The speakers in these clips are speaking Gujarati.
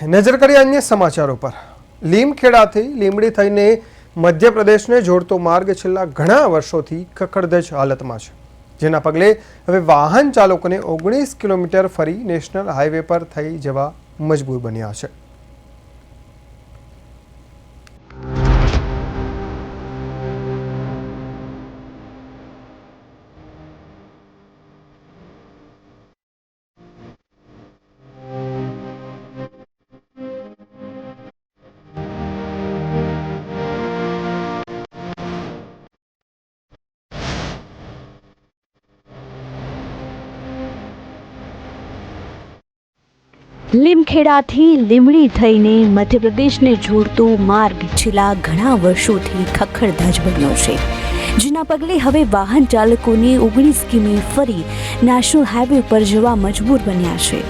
નજર કરીએ અન્ય સમાચારો પર. લીમખેડાથી લીમડી થઈને મધ્યપ્રદેશને જોડતો માર્ગ છેલ્લા ઘણા વર્ષોથી ખખડધજ હાલતમાં છે, જેના પગલે હવે વાહન ચાલકોને ઓગણીસ કિલોમીટર ફરી નેશનલ હાઈવે પર થઈ જવા મજબૂર બન્યા છે. લીમખેડાથી લીમડી થઈને મધ્યપ્રદેશને જોડતો માર્ગ છેલ્લા ઘણા વર્ષોથી ખખડધજ બન્યો છે. જેના પગલે હવે વાહન ચાલકોને ઓગણીસ કિમી ફરી નેશનલ હાઈવે પર જવા મજબૂર બન્યા છે.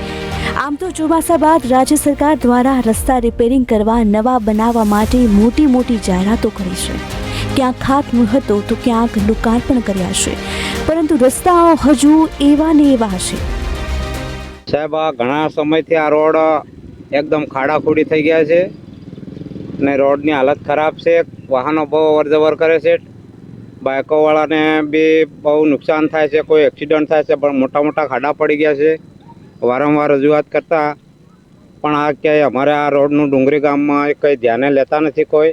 આમ તો ચોમાસા બાદ રાજ્ય સરકાર દ્વારા રસ્તા રિપેરિંગ કરવા નવા બનાવવા માટે મોટી મોટી જાહેરાતો કરી છે. ક્યાંક ખાતમુહૂર્તો તો ક્યાંક લોકાર્પણ કર્યા છે. પરંતુ રસ્તાઓ હજુ એવા ને એવા છે. સાહેબ, આ ઘણા સમયથી આ રોડ એકદમ ખાડાખૂડી થઈ ગયા છે અને રોડની હાલત ખરાબ છે. વાહનો બહુ અવરજવર કરે છે. બાઇકોવાળાને બી બહુ નુકસાન થાય છે, કોઈ એક્સિડન્ટ થાય છે, પણ મોટા મોટા ખાડા પડી ગયા છે. વારંવાર રજૂઆત કરતા પણ આ ક્યાંય અમારે આ રોડનું ડુંગરી ગામમાં કંઈ ધ્યાને લેતા નથી કોઈ.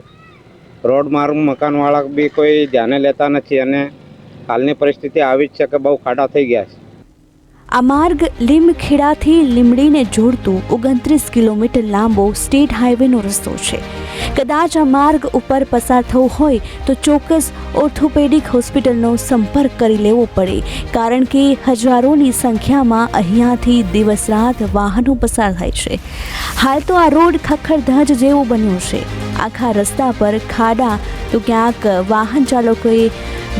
રોડ માર્ગ મકાનવાળા બી કોઈ ધ્યાને લેતા નથી અને હાલની પરિસ્થિતિ આવી જ છે કે બહુ ખાડા થઈ ગયા છે. આ માર્ગ લીમખેડાથી લીમડીને જોડતો ઓગણત્રીસ કિલોમીટર લાંબો સ્ટેટ હાઈવેનો રસ્તો છે. કદાચ આ માર્ગ ઉપર પસાર થવું હોય તો ચોક્કસ ઓર્થોપેડિક હોસ્પિટલનો સંપર્ક કરી લેવો પડે, કારણ કે હજારોની સંખ્યામાં અહીંયાથી દિવસ રાત વાહનો પસાર થાય છે. હાલ તો આ રોડ ખખડધજ જેવો બન્યો છે. આખા રસ્તા પર ખાડા તો ક્યાંક વાહન ચાલકોએ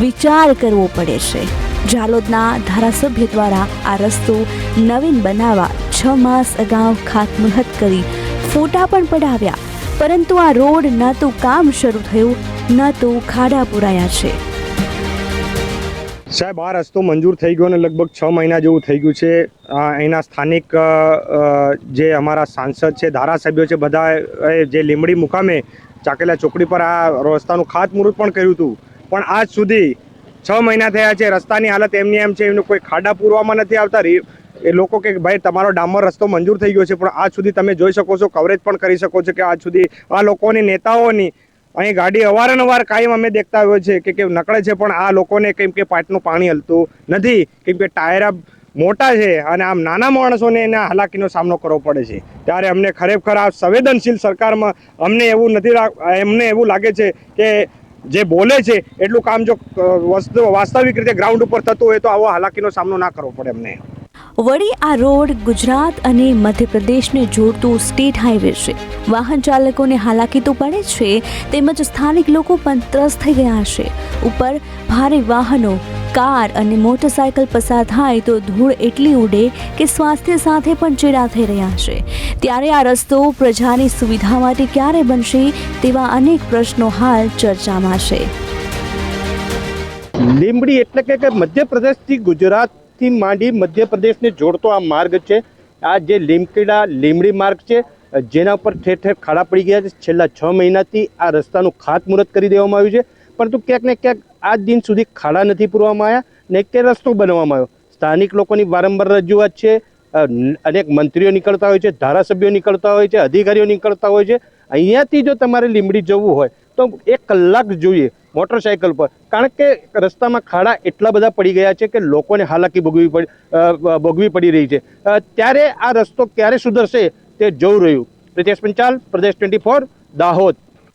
વિચાર કરવો પડે છે. જાલોદના ધારાસભ્ય દ્વારા આ રસ્તો નવીન બનાવવા છ માસ અગાઉ ખાતમુહૂર્ત કરી ફોટા પણ પડાવ્યા. પરંતુ આ રોડ ન તો કામ શરૂ થયું, ન તો ખાડા પુરાયા છે. સાહેબ, આ રસ્તો મંજૂર થઈ ગયો અને લગભગ છ મહિના જેવું થઈ ગયું છે. અહીંના સ્થાનિક જે અમારા સાંસદ છે, ધારાસભ્યો છે બધા જે લીમડી મુકામે ચાકેલા ચોકડી પર આ રસ્તાનું ખાતમુહૂર્ત પણ કર્યું હતું. પણ આજ સુધી છ મહિના થયા છે, રસ્તાની હાલત એમની એમ છે એમનું કોઈ ખાડા પૂરવામાં નથી આવતા. એ લોકો કે ભાઈ, તમારો ડામર રસ્તો મંજૂર થઈ ગયો છે, પણ આજ સુધી તમે જોઈ શકો છો કવરેજ પણ કરી શકો છો કે આજ સુધી આ લોકોની નેતાઓની અહીં ગાડી અવારનવાર કાયમ અમે દેખતા હોય છે કે કે નકળે છે, પણ આ લોકોને કેમ કે પાટનું પાણી હલતું નથી, કેમ કે ટાયરા મોટા છે અને આમ નાના માણસોને એના હાલાકીનો સામનો કરવો પડે છે. ત્યારે અમને ખરેખર આ સંવેદનશીલ સરકારમાં અમને એવું નથી એમને એવું લાગે છે કે જે બોલે છે, એટલું કામ જો વસ્તુ, વાસ્તવિક રીતે ગ્રાઉન્ડ ઉપર થતું હોય તો આવો હાલાકીનો સામનો ના કરવો પડે એમને. વળી આ રોડ ગુજરાત અને મધ્યપ્રદેશને જોડતું સ્ટેટ હાઈવે છે. વાહન ચાલકોને હાલાકી તો પડે છે, તેમજ સ્થાનિક લોકો પણ ત્રસ્ત થઈ ગયા છે. ઉપર ભારે વાહનો કાર અને મોટરસાયકલ પસાર થાય તો ધૂળ એટલી ઉડે કે સ્વાસ્થ્ય સાથે પણ ચેડા થઈ રહ્યા છે. ત્યારે આ રસ્તો પ્રજાની સુવિધા માટે ક્યારે બનશે તેવા અનેક પ્રશ્નો હાલ ચર્ચામાં છે. લીંબડી એટલે કે મધ્યપ્રદેશથી ગુજરાતથી માંડી મધ્યપ્રદેશને જોડતો આ માર્ગ છે. આ જે લીમકેડા લીમડી માર્ગ છે, જેના ઉપર ઠેર ઠેર ખાડા પડી ગયા છે. છેલ્લા છ મહિનાથી આ રસ્તાનું ખાતમુહૂર્ત કરી દેવામાં આવ્યું છે. પરંતુ ક્યાંક ને ક્યાંક આજ દિન સુધી ખાડા નથી પૂરવામાં આવ્યા ને કે રસ્તો બનાવવામાં આવ્યો. સ્થાનિક લોકોની વારંવાર રજૂઆત છે અનેક મંત્રીઓ નીકળતા હોય છે, ધારાસભ્યો નીકળતા હોય છે, અધિકારીઓ નીકળતા હોય છે. અહીંયાથી જો તમારે લીંબડી જવું હોય, તો એક કલાક જોઈએ મોટરસાયકલ પર. કારણ કે રસ્તામાં ખાડા એટલા બધા પડી ગયા છે કે લોકોને હાલાકી ભોગવી પડી ભોગવી પડી રહી છે. ત્યારે આ રસ્તો ક્યારે સુધરશે તે જોવું રહ્યું. પ્રિતેશ પંચાલ, પ્રદેશ ટ્વેન્ટી ફોર, દાહોદ.